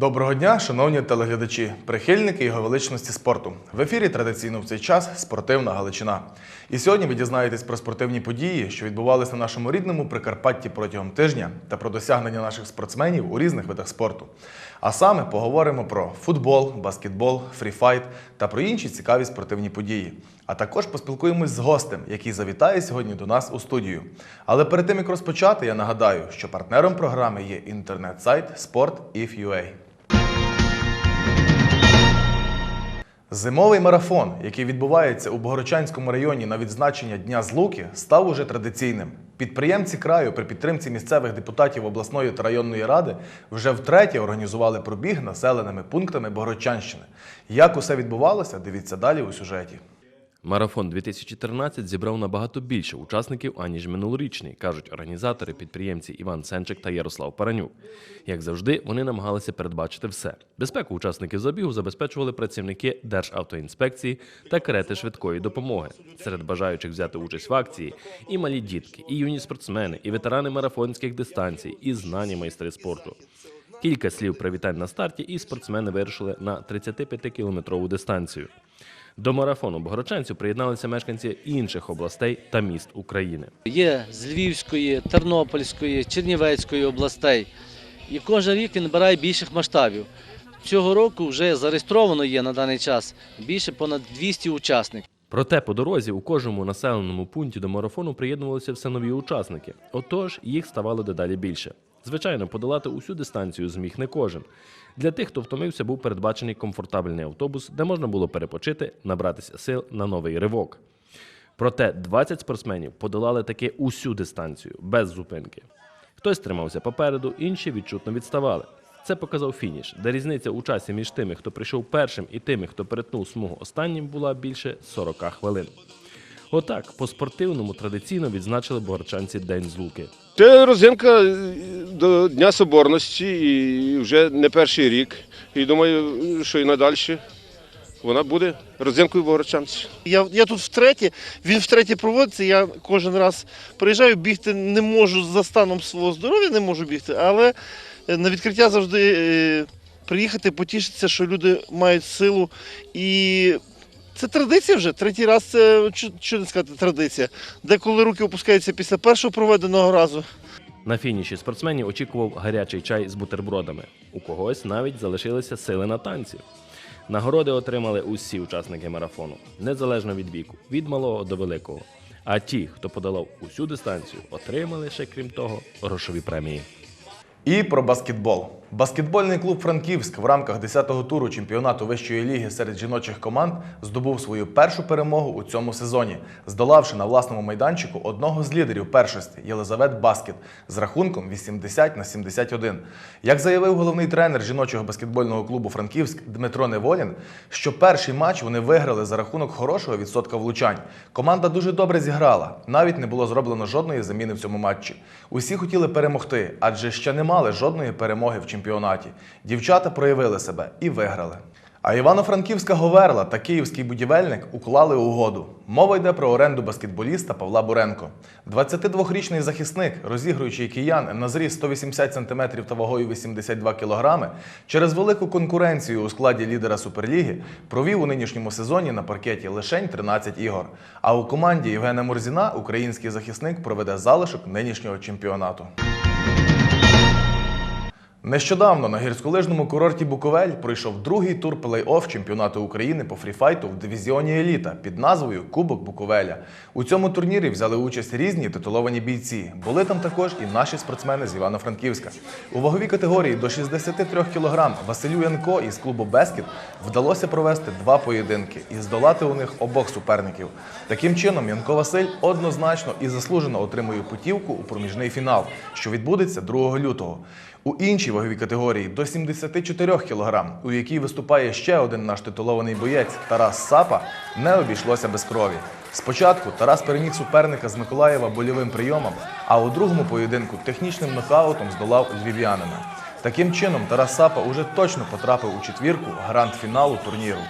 Доброго дня, шановні телеглядачі, прихильники його величності спорту. В ефірі традиційно в цей час спортивна Галичина. І сьогодні ви дізнаєтесь про спортивні події, що відбувалися на нашому рідному Прикарпатті протягом тижня та про досягнення наших спортсменів у різних видах спорту. А саме поговоримо про футбол, баскетбол, фріфайт та про інші цікаві спортивні події. А також поспілкуємось з гостем, який завітає сьогодні до нас у студію. Але перед тим як розпочати, я нагадаю, що партнером програми є інтернет-сайт Sport.if.ua. Зимовий марафон, який відбувається у Богородчанському районі на відзначення Дня Злуки, став уже традиційним. Підприємці краю при підтримці місцевих депутатів обласної та районної ради вже втретє організували пробіг населеними пунктами Богородчанщини. Як усе відбувалося, дивіться далі у сюжеті. Марафон 2013 зібрав набагато більше учасників, аніж минулорічний, кажуть організатори, підприємці Іван Сенчик та Ярослав Паранюк. Як завжди, вони намагалися передбачити все. Безпеку учасників забігу забезпечували працівники Державтоінспекції та карети швидкої допомоги. Серед бажаючих взяти участь в акції і малі дітки, і юні спортсмени, і ветерани марафонських дистанцій, і знані майстри спорту. Кілька слів привітань на старті, і спортсмени вирушили на 35-кілометрову дистанцію. До марафону богородчанців приєдналися мешканці інших областей та міст України. Є з Львівської, Тернопільської, Чернівецької областей. І кожен рік він набирає більших масштабів. Цього року вже зареєстровано є на даний час більше понад 200 учасників. Проте по дорозі у кожному населеному пункті до марафону приєднувалися все нові учасники. Отож, їх ставало дедалі більше. Звичайно, подолати усю дистанцію зміг не кожен. Для тих, хто втомився, був передбачений комфортабельний автобус, де можна було перепочити, набратися сил на новий ривок. Проте 20 спортсменів подолали таки усю дистанцію без зупинки. Хтось тримався попереду, інші відчутно відставали. Це показав фініш, де різниця у часі між тими, хто прийшов першим, і тими, хто перетнув смугу останнім, була більше 40 хвилин. Отак, по спортивному традиційно відзначили богорчанці День Злуки. Це розинка е, до Дня Соборності і вже не перший рік. І думаю, що і надалі вона буде розинкою богородчанці. Я, я тут втретє, він втретє проводиться. Я кожен раз приїжджаю, бігти не можу за станом свого здоров'я, не можу бігти, але е, на відкриття завжди е, приїхати, потішитися, що люди мають силу. І це традиція вже. Третій раз це що- не сказати, традиція. Деколи руки опускаються після першого проведеного разу. На фініші спортсменів очікував гарячий чай з бутербродами. У когось навіть залишилися сили на танці. Нагороди отримали усі учасники марафону, незалежно від віку, від малого до великого. А ті, хто подолав усю дистанцію, отримали ще крім того грошові премії. І про баскетбол. Баскетбольний клуб Франківськ в рамках 10-го туру чемпіонату вищої ліги серед жіночих команд здобув свою першу перемогу у цьому сезоні, здолавши на власному майданчику одного з лідерів першості Єлизавет Баскет з рахунком 80 на 71. Як заявив головний тренер жіночого баскетбольного клубу Франківськ Дмитро Неволін, що перший матч вони виграли за рахунок хорошого відсотка влучань. Команда дуже добре зіграла. Навіть не було зроблено жодної заміни в цьому матчі. Усі хотіли перемогти, адже ще не мали жодної перемоги в чемпіонаті. Дівчата проявили себе і виграли. А Івано-Франківська Говерла та Київський будівельник уклали угоду. Мова йде про оренду баскетболіста Павла Буренко. 22-річний захисник, розігруючий киян на зріст 180 см та вагою 82 кг, через велику конкуренцію у складі лідера Суперліги провів у нинішньому сезоні на паркеті лишень 13 ігор. А у команді Євгена Мурзіна український захисник проведе залишок нинішнього чемпіонату. Нещодавно на гірськолижному курорті Буковель пройшов другий тур плей-офф чемпіонату України по фріфайту в дивізіоні Еліта під назвою Кубок Буковеля. У цьому турнірі взяли участь різні титуловані бійці. Були там також і наші спортсмени з Івано-Франківська. У ваговій категорії до 63 кг Василю Янко із клубу Бескіт вдалося провести два поєдинки і здолати у них обох суперників. Таким чином, Янко Василь однозначно і заслужено отримує путівку у проміжний фінал, що відбудеться 2 лютого. У іншій ваговій категорії до 74 кг, у якій виступає ще один наш титулований боєць Тарас Сапа, не обійшлося без крові. Спочатку Тарас переміг суперника з Миколаєва больовим прийомом, а у другому поєдинку технічним нокаутом здолав львів'янина. Таким чином, Тарас Сапа уже точно потрапив у четвірку гранд-фіналу турніру.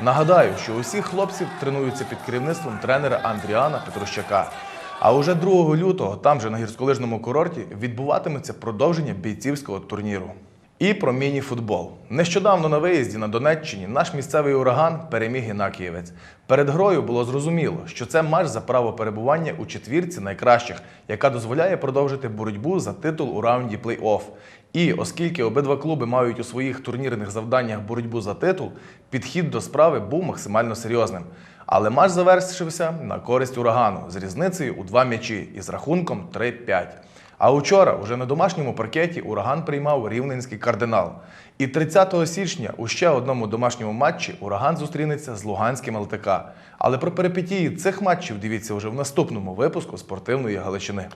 Нагадаю, що усі хлопці тренуються під керівництвом тренера Андріана Петрущака. А уже 2 лютого, там же на гірськолижному курорті, відбуватиметься продовження бійцівського турніру. І про міні-футбол. Нещодавно на виїзді на Донеччині наш місцевий ураган переміг Інакієвець. Перед грою було зрозуміло, що це матч за право перебування у четвірці найкращих, яка дозволяє продовжити боротьбу за титул у раунді плей-офф. І оскільки обидва клуби мають у своїх турнірних завданнях боротьбу за титул, підхід до справи був максимально серйозним. Але матч завершився на користь урагану з різницею у два м'ячі із рахунком 3-5. А учора, уже на домашньому паркеті, ураган приймав рівненський кардинал. І 30 січня у ще одному домашньому матчі ураган зустрінеться з Луганським ЛТК. Але про перипетії цих матчів дивіться вже в наступному випуску спортивної Галичини.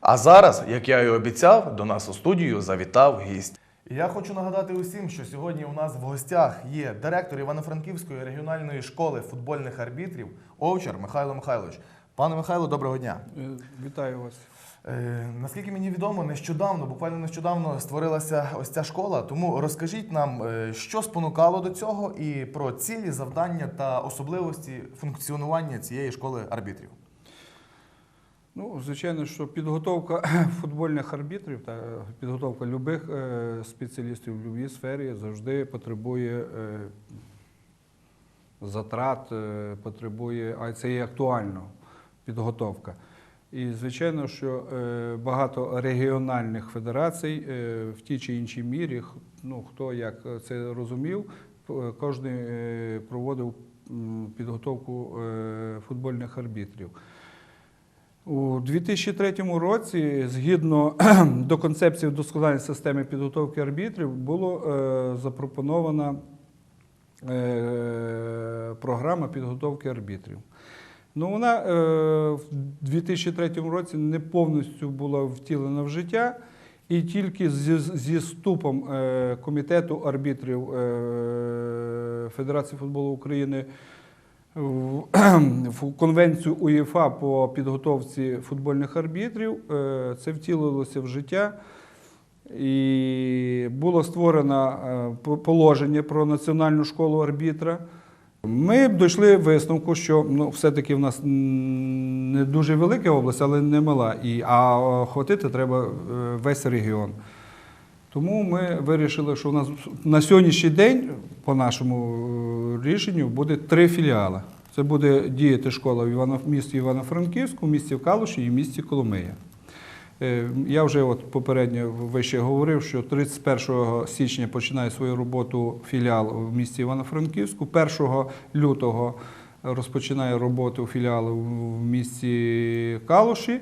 А зараз, як я і обіцяв, до нас у студію завітав гість. Я хочу нагадати усім, що сьогодні у нас в гостях є директор Івано-Франківської регіональної школи футбольних арбітрів Овчар Михайло Михайлович. Пане Михайло, доброго дня. Е, Вітаю вас. Е, наскільки мені відомо, нещодавно, буквально нещодавно створилася ось ця школа. Тому розкажіть нам, е, що спонукало до цього, і про цілі, завдання та особливості функціонування цієї школи арбітрів. Ну, звичайно, що підготовка футбольних арбітрів та підготовка любих е, спеціалістів в будь-якій сфері завжди потребує е, затрат, е, потребує, а це є актуально підготовка. І звичайно, що багато регіональних федерацій в тій чи іншій мірі, ну, хто як це розумів, кожен проводив підготовку футбольних арбітрів. У 2003 році, згідно до концепції вдосконалення системи підготовки арбітрів, було е, запропонована е, програма підготовки арбітрів. Ну, вона е, в 2003 році не повністю була втілена в життя, і тільки зі, зі ступом комітету арбітрів Федерації футболу України в конвенцію УЄФА по підготовці футбольних арбітрів. е, Це втілилося в життя. І було створено е, положення про національну школу арбітра. Ми дійшли висновку, що ну, все-таки в нас не дуже велика область, але не мала. І, а охватити треба е, весь регіон. Тому ми вирішили, що у нас на сьогоднішній день, по нашому е, рішенню, буде три філіали. Це буде діяти школа в місті Івано-Франківську, в місті Калуші і в місті Коломия. Е, Я вже от попередньо вище говорив, що 31 січня починає свою роботу філіал в місті Івано-Франківську. 1 лютого розпочинає роботу філіал в місті Калуші.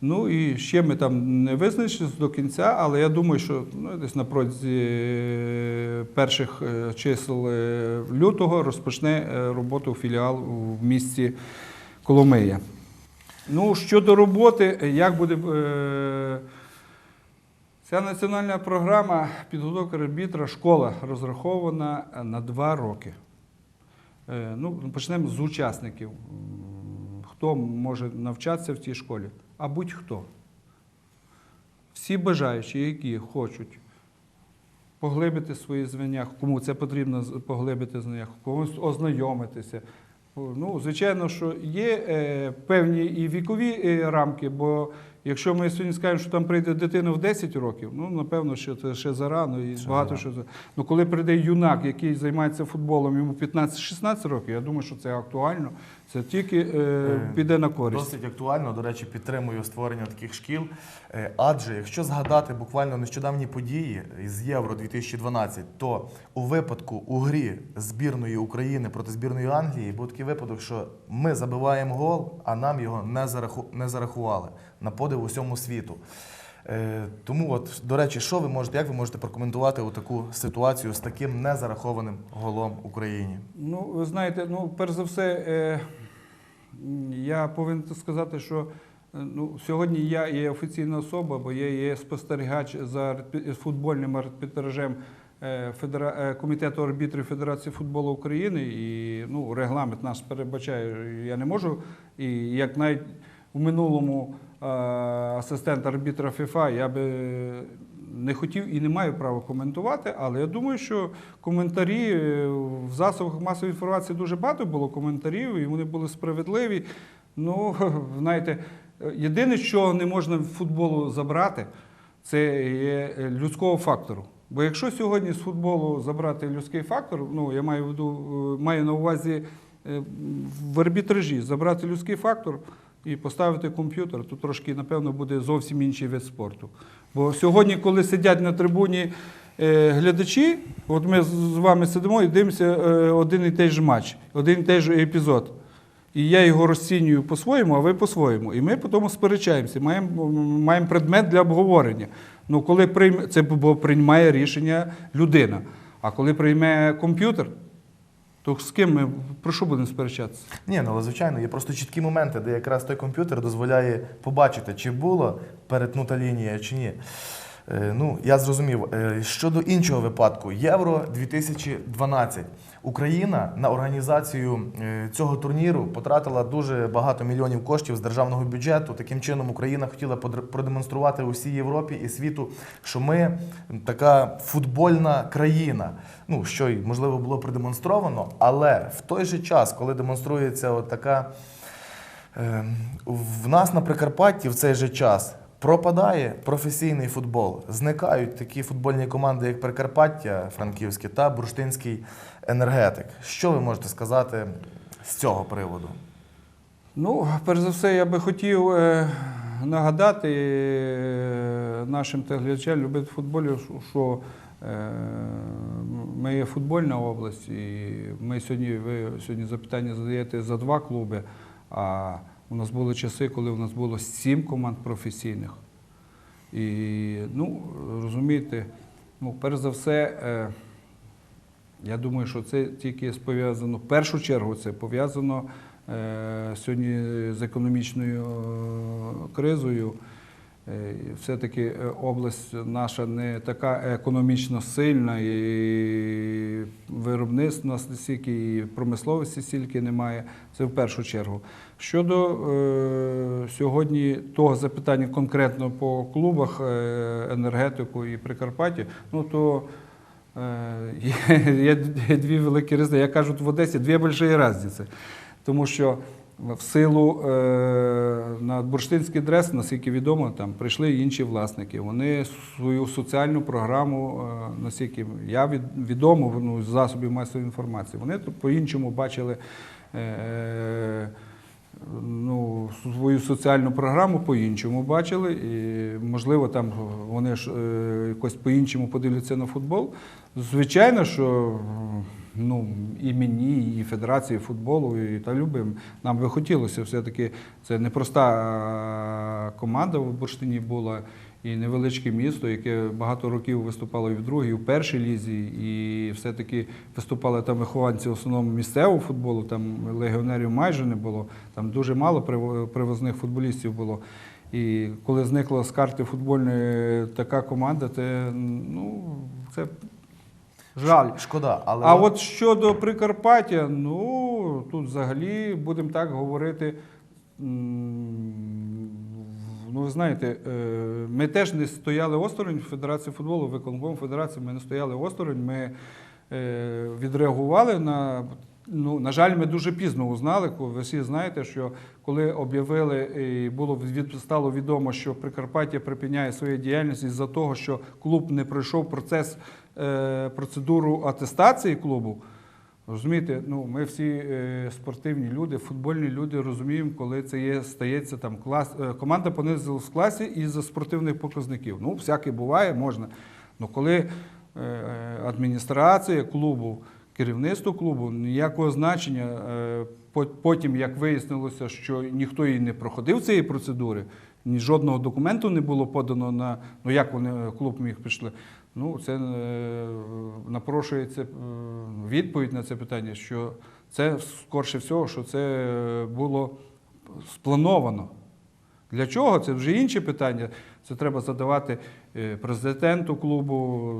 Ну і ще ми там не визначились до кінця, але я думаю, що ну, десь на протязі е, перших е, чисел е, лютого розпочне роботу філіал в місті Коломия. Ну, щодо роботи, як буде. Е, ця національна програма підготовки арбітра школа розрахована на два роки. Е, ну, почнемо з учасників. Хто може навчатися в цій школі? А будь-хто. Всі бажаючі, які хочуть поглибити свої знання, кому це потрібно поглибити знання, комусь ознайомитися. Ну, звичайно, що є е, певні і вікові е, рамки, бо якщо ми сьогодні скажемо, що там прийде дитина в 10 років, ну напевно, що це ще зарано і багато що. Ну, коли прийде юнак, який займається футболом, йому 15-16 років, я думаю, що це актуально. Це тільки е, піде на користь. Досить актуально, до речі, підтримую створення таких шкіл. Е, Адже якщо згадати буквально нещодавні події з Євро 2012, то у випадку у грі збірної України проти збірної Англії був такий випадок, що ми забиваємо гол, а нам його не зарахували на подив усьому світу. Е, Тому, от, до речі, що ви можете, як ви можете прокоментувати таку ситуацію з таким незарахованим голом Україні? Ну, ви знаєте, ну, перш за все, е, я повинен сказати, що е, ну, сьогодні я є офіційна особа, бо я є спостерігач за футбольним арбітражем е, Федера... Комітету арбітрів Федерації футболу України. І ну, регламент наш передбачає, я не можу. І як навіть у минулому асистент арбітра ФІФА, я би не хотів і не маю права коментувати, але я думаю, що коментарі е, в засобах масової інформації дуже багато було коментарів, і вони були справедливі. Ну, знаєте, Е, Єдине, що не можна в футболу забрати, це є е, людського фактору. Бо якщо сьогодні з футболу забрати людський фактор, ну я маю в виду, е, маю на увазі е, в арбітражі забрати людський фактор і поставити комп'ютер, то трошки, напевно, буде зовсім інший вид спорту. Бо сьогодні, коли сидять на трибуні е, глядачі, от ми з- вами сидимо і дивимося е, один і той же матч, один і той же епізод. І я його розцінюю по-своєму, а ви по-своєму. І ми потім сперечаємося, маємо, маємо предмет для обговорення. Ну, коли прийме, це бо приймає рішення людина. А коли прийме комп'ютер, то з ким ми про що будемо сперечатися? Ні, ну але звичайно, є просто чіткі моменти, де якраз той комп'ютер дозволяє побачити, чи була перетнута лінія, чи ні. Е, Ну, я зрозумів. Е, Щодо іншого випадку, Євро 2012. Україна на організацію е, цього турніру потратила дуже багато мільйонів коштів з державного бюджету. Таким чином, Україна хотіла продемонструвати усій Європі і світу, що ми така футбольна країна. Ну, що й можливо було продемонстровано, але в той же час, коли демонструється от така Е, В нас на Прикарпатті в цей же час пропадає професійний футбол. Зникають такі футбольні команди, як Прикарпаття Франківське та Бурштинський енергетик. Що ви можете сказати з цього приводу? Ну, перш за все, я би хотів е, нагадати е, нашим телеглядачам, любителям футболу, що- е, ми є футбольна область, і ми сьогодні, ви сьогодні запитання задаєте за два клуби, а у нас були часи, коли у нас було сім команд професійних. І, ну, розумієте, ну, перш за все, е, я думаю, що це тільки пов'язано, в першу чергу це пов'язано е, сьогодні з економічною е, кризою. Е, Все-таки е, область наша не така економічно сильна, і виробництва у нас стільки, і промисловості стільки немає. Це в першу чергу. Щодо е, сьогодні того запитання конкретно по клубах е, енергетику і Прикарпатті, ну то Е, Є, є дві великі різниці. Я кажу, в Одесі дві великі різниці. Тому що в силу е, на бурштинський дрес, наскільки відомо, там прийшли інші власники. Вони свою соціальну програму, е, наскільки я від, відомо ну, з засобів масової інформації, вони по-іншому бачили. Е, ну, свою соціальну програму по-іншому бачили, і, можливо, там вони ж якось по-іншому подивляться на футбол. Звичайно, що ну, і мені, і Федерації футболу, і та любим, нам би хотілося все-таки, це непроста команда в Бурштині була. І невеличке місто, яке багато років виступало і в другій, і в першій лізі, і все-таки виступали там вихованці в основному місцевого футболу, там легіонерів майже не було, там дуже мало привозних футболістів було. І коли зникла з карти футбольної така команда, це, ну, це жаль. Шкода, але А от щодо Прикарпаття, ну тут взагалі будемо так говорити. Ну, ви знаєте, е, ми теж не стояли осторонь Федерації футболу, виконком Федерації, ми не стояли осторонь. Ми е, відреагували на. Ну, на жаль, ми дуже пізно узнали. Ви всі знаєте, що коли об'явили і було від, стало відомо, що Прикарпаття припиняє свою діяльність із-за того, що клуб не пройшов процес процедуру атестації клубу. Розумієте, ну ми всі е, спортивні люди, футбольні люди розуміємо, коли це є, стається там клас. е, команда понизилась в класі із-за спортивних показників. Ну, всяке буває, можна. Ну коли е, адміністрація клубу, керівництво клубу ніякого значення. е, Потім, як вияснилося, що ніхто і не проходив цієї процедури, ні жодного документу не було подано на ну як вони е, клуб міг пішли. Ну, це е, напрошується е, відповідь на це питання, що це скорше всього, що це е, було сплановано. Для чого? Це вже інше питання. Це треба задавати е, президенту клубу,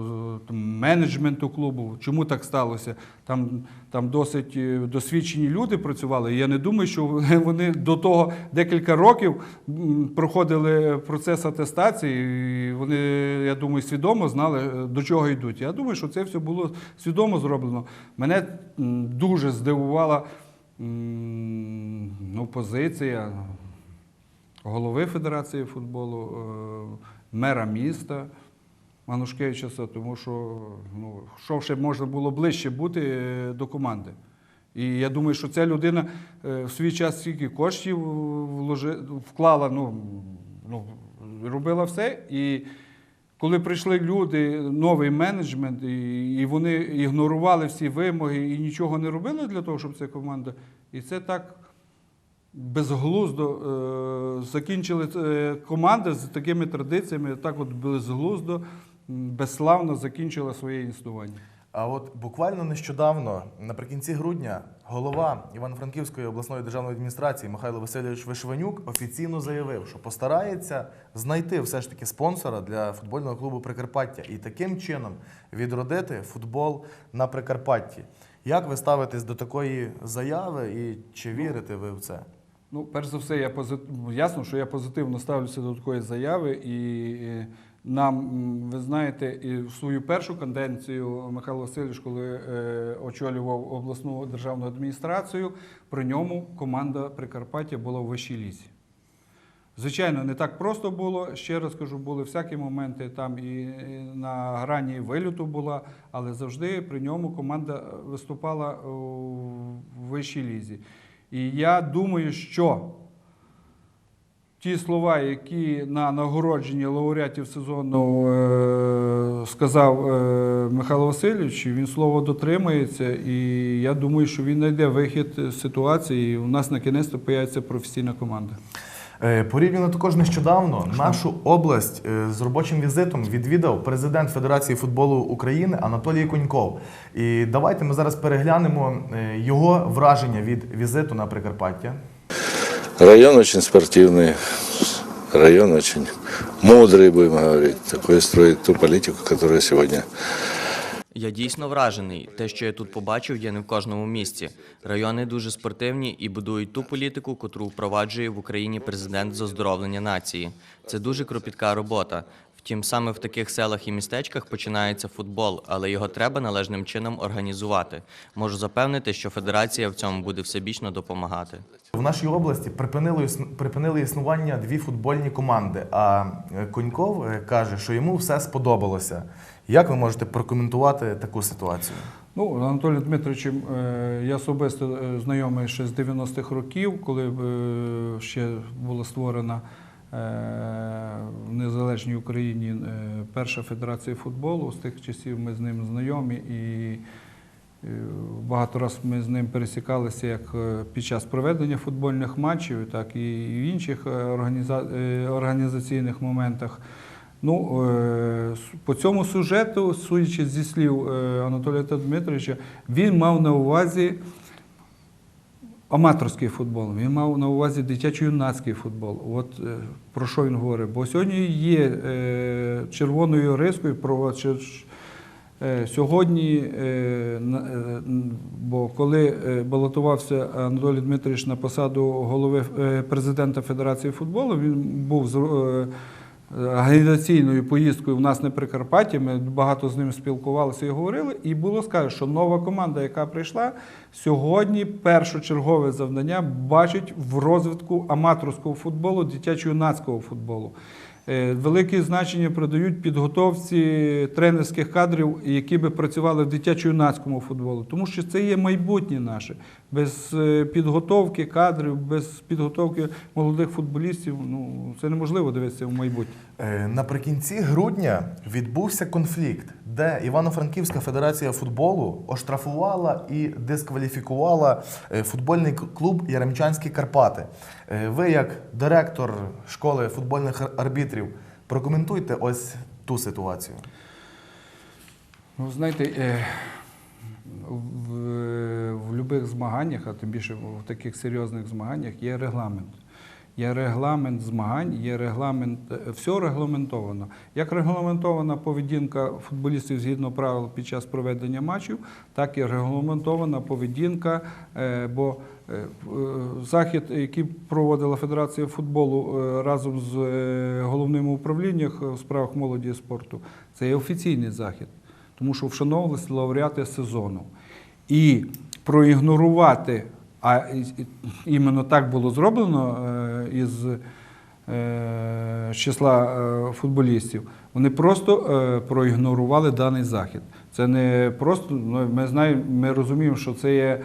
менеджменту клубу. Чому так сталося? Там, там досить е, досвідчені люди працювали. Я не думаю, що вони- вони до того декілька років проходили процес атестації. І вони, я думаю, свідомо знали, е, до чого йдуть. Я думаю, що це все було свідомо зроблено. Мене дуже здивувала ну, позиція голови Федерації футболу, е, мера міста Манушкевича, тому що ну, що ще можна було ближче бути е, до команди. І я думаю, що ця людина е, в свій час стільки коштів вклала, ну, ну, робила все. І коли прийшли люди, новий менеджмент, і вони ігнорували всі вимоги і нічого не робили для того, щоб ця команда. І це так безглуздо е, закінчили е, команда з такими традиціями, так от безглуздо, безславно закінчила своє існування. А от буквально нещодавно, наприкінці грудня, голова Івано-Франківської обласної державної адміністрації Михайло Васильович Вишванюк офіційно заявив, що постарається знайти все ж таки спонсора для футбольного клубу Прикарпаття і таким чином відродити футбол на Прикарпатті. Як ви ставитесь до такої заяви і чи вірите ви в це? Ну, перш за все, я позит... ясно, що я позитивно ставлюся до такої заяви, і нам, ви знаєте, і в свою першу каденцію Михайло Васильович, коли е, очолював обласну державну адміністрацію, при ньому команда Прикарпаття була в вищій лізі. Звичайно, не так просто було. Ще раз кажу, були всякі моменти там і на грані виліту була, але завжди при ньому команда виступала у вищій лізі. І я думаю, що ті слова, які на нагородженні лауреатів сезону е, сказав е, Михайло Васильович, він слово дотримається, і я думаю, що він знайде вихід з ситуації, і у нас на кінець появиться професійна команда. Е, Порівняно також нещодавно нашу область е, з робочим візитом відвідав президент Федерації футболу України Анатолій Коньков. І давайте ми зараз переглянемо е, його враження від візиту на Прикарпаття. Район очень спортивный, район очень мудрый, будем говорить. Такой строит ту политику, которая сегодня Я дійсно вражений. Те, що я тут побачив, є не в кожному місті. Райони дуже спортивні і будують ту політику, котру впроваджує в Україні президент з оздоровлення нації. Це дуже кропітка робота. Втім, саме в таких селах і містечках починається футбол, але його треба належним чином організувати. Можу запевнити, що федерація в цьому буде всебічно допомагати. В нашій області припинили, припинили існування дві футбольні команди. А е, Коньков е, каже, що йому все сподобалося. Як ви можете прокоментувати таку ситуацію? Ну, з Анатолієм Дмитровичем е, я особисто е, знайомий ще з 90-х років, коли е, ще була створена в незалежній Україні перша федерація футболу. З тих часів ми з ним знайомі і багато разів ми з ним пересікалися як під час проведення футбольних матчів, так і в інших організа- організаційних моментах. Ну, е, по цьому сюжету, судячи зі слів е, Анатолія Дмитровича, він мав на увазі аматорський футбол, він мав на увазі дитячо-юнацький футбол. От е, про що він говорить? Бо сьогодні є червоною рискою сьогодні, бо коли балотувався Анатолій Дмитрович на посаду голови президента Федерації футболу, він був агітаційною поїздкою в нас на Прикарпатті. Ми багато з ним спілкувалися і говорили. І було сказано, що нова команда, яка прийшла, сьогодні першочергове завдання бачить в розвитку аматорського футболу, дитячо-юнацького футболу. Е, Велике значення придають підготовці тренерських кадрів, які би працювали в дитячо-юнацькому футболу, тому що це є майбутнє наше. Без е, підготовки кадрів, без підготовки молодих футболістів, ну це неможливо дивитися в майбутнє. Е, Наприкінці грудня відбувся конфлікт, де Івано-Франківська федерація футболу оштрафувала і дискваліфікувала е, футбольний клуб Яремчанські Карпати. Ви, як директор школи футбольних арбітрів, прокоментуйте ось ту ситуацію. Ну, знаєте, будь-яких змаганнях, а тим більше в таких серйозних змаганнях, є регламент. Є регламент змагань, є регламент, е, все регламентовано. Як регламентована поведінка футболістів згідно правил під час проведення матчів, так і регламентована поведінка, е, бо е, захід, який проводила Федерація футболу разом з головним управлінням у справах молоді і спорту, це є офіційний захід тому що вшановувалися лауреати сезону. І проігнорувати, а іменно так було зроблено е, із е, числа е, футболістів, вони просто проігнорували даний захід. Це не просто, ну, ми знаємо, ми розуміємо, що це є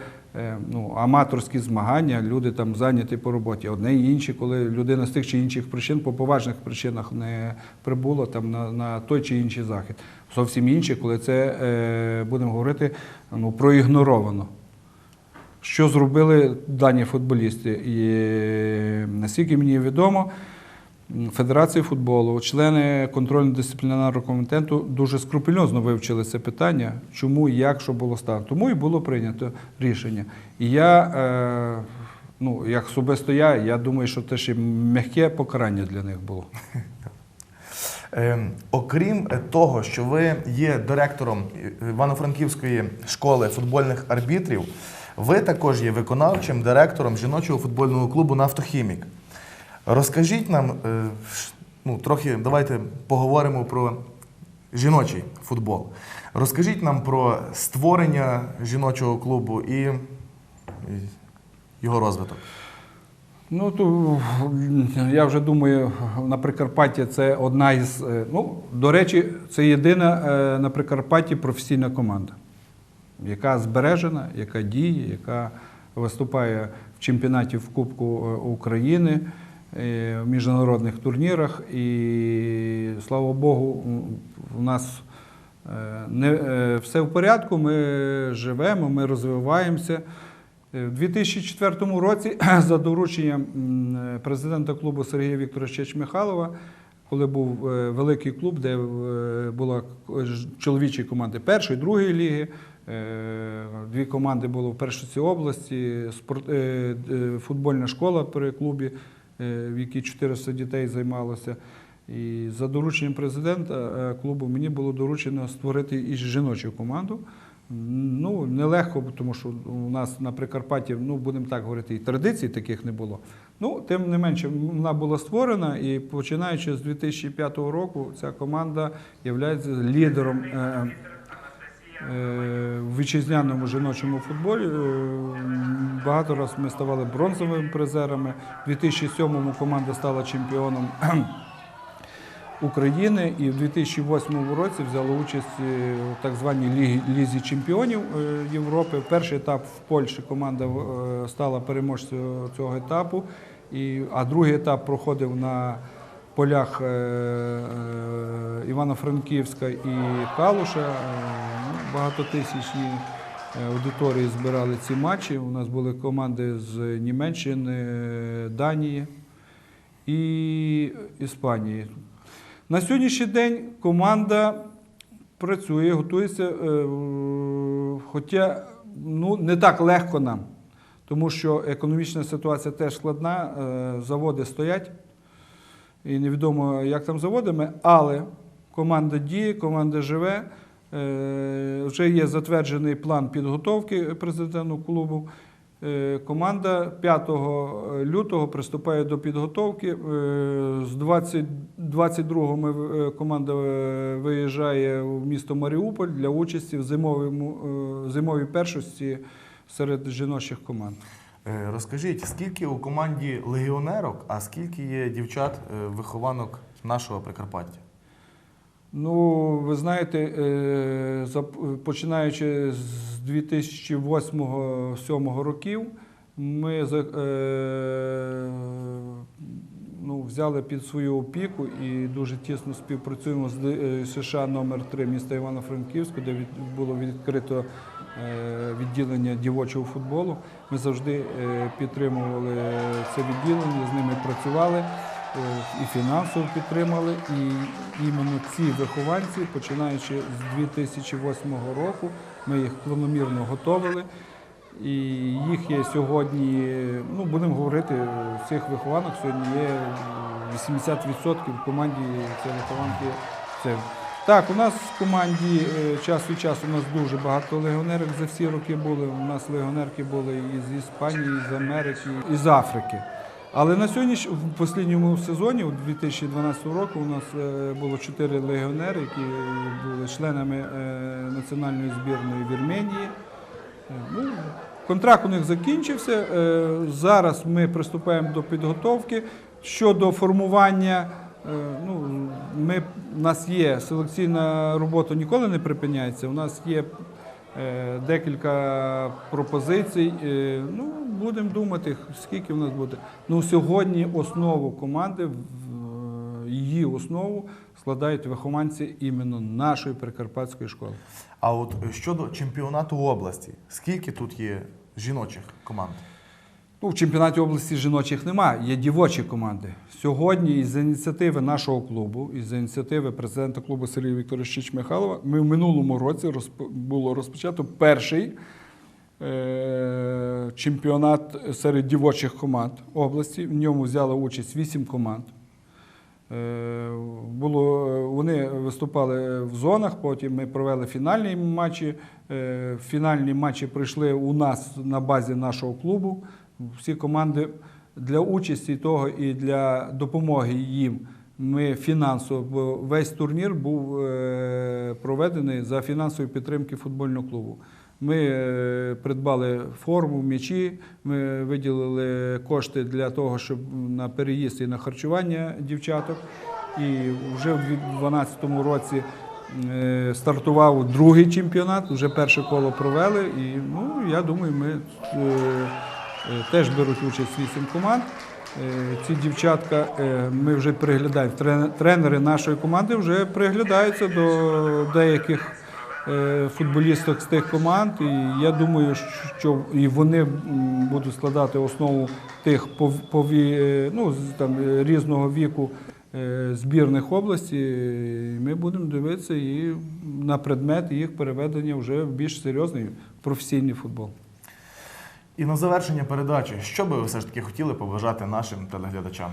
ну, аматорські змагання, люди там зайняті по роботі. Одне і інше, коли людина з тих чи інших причин, по поважних причинах не прибула там на, на той чи інший захід. Зовсім інше, коли це, будемо говорити, ну, проігноровано. Що зробили дані футболісти? І наскільки мені відомо, м, Федерація футболу, члени контрольно-дисциплінарного комітету дуже скрупульозно вивчили це питання, чому і як що було стано. Тому і було прийнято рішення. І я, е, ну, як особисто я, я думаю, що це ще м'яке покарання для них було. Ем, окрім того, що ви є директором Івано-Франківської школи футбольних арбітрів, ви також є виконавчим директором жіночого футбольного клубу Нафтохімік. Розкажіть нам е, ну, трохи, давайте поговоримо про жіночий футбол. Розкажіть нам про створення жіночого клубу і його розвиток. Ну, то я вже думаю, на Прикарпатті це одна із. е, Ну, до речі, це єдина е, на Прикарпатті професійна команда, яка збережена, яка діє, яка виступає в чемпіонаті в Кубку е, України, е, в міжнародних турнірах. І слава Богу, у нас е, не, все в порядку, ми живемо, ми розвиваємося. В 2004 році за дорученням президента клубу Сергія Вікторовича Чмихалова, коли був е, великий клуб, де е, була чоловічі команди першої, другої ліги, е, дві команди було в Першості області, футбольна школа при клубі, в якій 400 дітей займалося. І за дорученням президента клубу мені було доручено створити і жіночу команду. Ну, нелегко, тому що у нас на Прикарпатті, ну, будемо так говорити, і традицій таких не було. Ну, тим не менше, вона була створена, і починаючи з 2005 року, ця команда є лідером е, е, в вітчизняному жіночому футболі. Е, Багато разів ми ставали бронзовими призерами. У 2007 команда стала чемпіоном України і в 2008 році взяла участь е, у так званій лізі, чемпіонів е, Європи. Перший етап в Польщі команда стала переможцем цього етапу, і, а другий етап проходив на полях е, е, Івано-Франківська і Калуша. Е, ну, Багатотисячні аудиторії збирали ці матчі. У нас були команди з Німеччини, Данії і Іспанії. На сьогоднішній день команда працює, готується, хоча ну, не так легко нам, тому що економічна ситуація теж складна, е, заводи стоять, і невідомо, як там заводами, але команда діє, команда живе. Е, Вже є затверджений план підготовки президенту клубу. Е, Команда 5 лютого приступає до підготовки. З 20, 22 ми, е, команда виїжджає в місто Маріуполь для участі в зимовій першості серед жіночих команд. Е, Розкажіть, скільки у команді легіонерок, а скільки є дівчат е, вихованок нашого Прикарпаття? Ну, ви знаєте, е, починаючи з 2008-2007 років, ми ну, взяли під свою опіку і дуже тісно співпрацюємо з е, США номер 3 міста Івано-Франківську, де від- було відкрито е, відділення дівочого футболу. Ми завжди е, підтримували це відділення, з ними працювали і фінансово підтримали. І іменно ці вихованці, починаючи з 2008 року, ми їх планомірно готовили. І їх є сьогодні, ну будемо говорити, цих вихованок сьогодні є 80% в команді це вихованки. Це так, у нас в команді е, час від часу у нас дуже багато легіонерок за всі роки були. У нас легіонерки були і з Іспанії, з Америки, і з Африки. Але на сьогодні, в останньому сезоні, у 2012 року, у нас е, було чотири легіонери, які були членами е, національної збірної Вірменії. Е, Ну, контракт у них закінчився. Е, Зараз ми приступаємо до підготовки. Щодо формування, е, ну, ми, у нас є селекційна робота ніколи не припиняється. У нас є декілька пропозицій. Ну, будемо думати, скільки в нас буде. Ну, сьогодні основу команди, її основу складають вихованці іменно нашої прикарпатської школи. А от щодо чемпіонату області, скільки тут є жіночих команд? Ну, в чемпіонаті області жіночих немає, є дівочі команди. Сьогодні із ініціативи нашого клубу, із ініціативи президента клубу Сергія Вікторовича Михайлова, ми в минулому році розп- було розпочато перший е- чемпіонат серед дівочих команд області. В ньому взяли участь вісім команд. Е, Було, вони виступали в зонах, потім ми провели фінальні матчі. Е, Фінальні матчі прийшли у нас на базі нашого клубу. Всі команди для участі того і для допомоги їм. Ми фінансово, весь турнір був е, проведений за фінансової підтримки футбольного клубу. Ми е, придбали форму, м'ячі, ми виділили кошти для того, щоб на переїзд і на харчування дівчаток. І вже в 2012 році е, стартував другий чемпіонат, вже перше коло провели. І ну, я думаю, ми е, теж беруть участь вісім команд. Ці дівчатка, ми вже приглядаємо. Тренери нашої команди вже приглядаються до деяких футболісток з тих команд. І я думаю, що і вони будуть складати основу тих пові- е, ну, там, е, різного віку е, збірних області. І Ми будемо дивитися і на предмет їх переведення вже в більш серйозний професійний футбол. І на завершення передачі, що би ви все ж таки хотіли побажати нашим телеглядачам?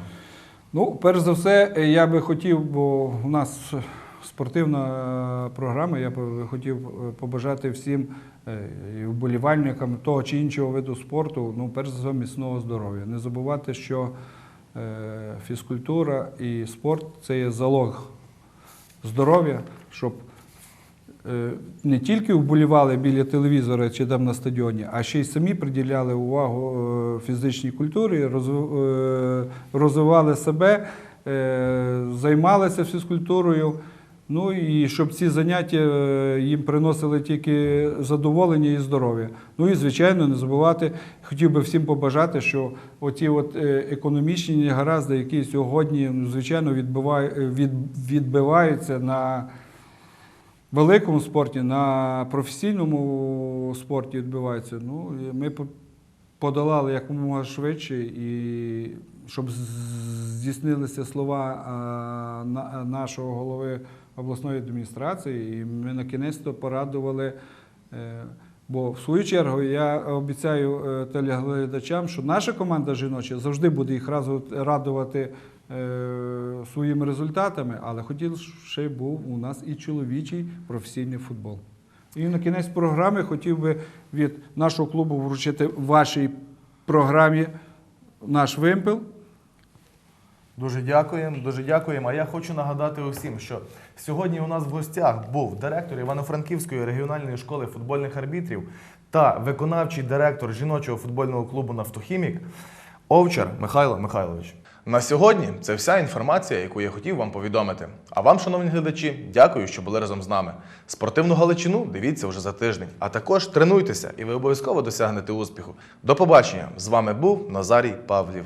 Ну, перш за все, е, я би хотів, бо у нас спортивна е, програма, я би хотів е, побажати всім е, вболівальникам того чи іншого виду спорту, ну, перш за все, міцного здоров'я. Не забувати, що е, фізкультура і спорт це є залог здоров'я, щоб е, не тільки вболівали біля телевізора чи там на стадіоні, а ще й самі приділяли увагу е, фізичній культурі, е, розвивали себе, е, займалися фізкультурою. Ну і щоб ці заняття е, їм приносили тільки задоволення і здоров'я. Ну і звичайно, не забувати, хотів би всім побажати, що оті от е, економічні негаразди, які сьогодні, ну, звичайно, відбиває- відбиваються на великому спорті, на професійному спорті відбуваються. Ну, ми подолали якомога швидше, і щоб здійснилися слова нашого голови обласної адміністрації, і ми на кінець то порадували. е, Бо в свою чергу я обіцяю е, телеглядачам, що наша команда жіноча завжди буде їх радувати е, своїми результатами, але хотів, ще був у нас і чоловічий професійний футбол. І на кінець програми хотів би від нашого клубу вручити вашій програмі наш вимпел. Дуже дякуємо, дуже дякуємо. А я хочу нагадати усім, що сьогодні у нас в гостях був директор Івано-Франківської регіональної школи футбольних арбітрів та виконавчий директор жіночого футбольного клубу Нафтохімік Овчар Михайло Михайлович. На сьогодні це вся інформація, яку я хотів вам повідомити. А вам, шановні глядачі, дякую, що були разом з нами. Спортивну Галичину дивіться вже за тиждень, а також тренуйтеся, і ви обов'язково досягнете успіху. До побачення! З вами був Назарій Павлів.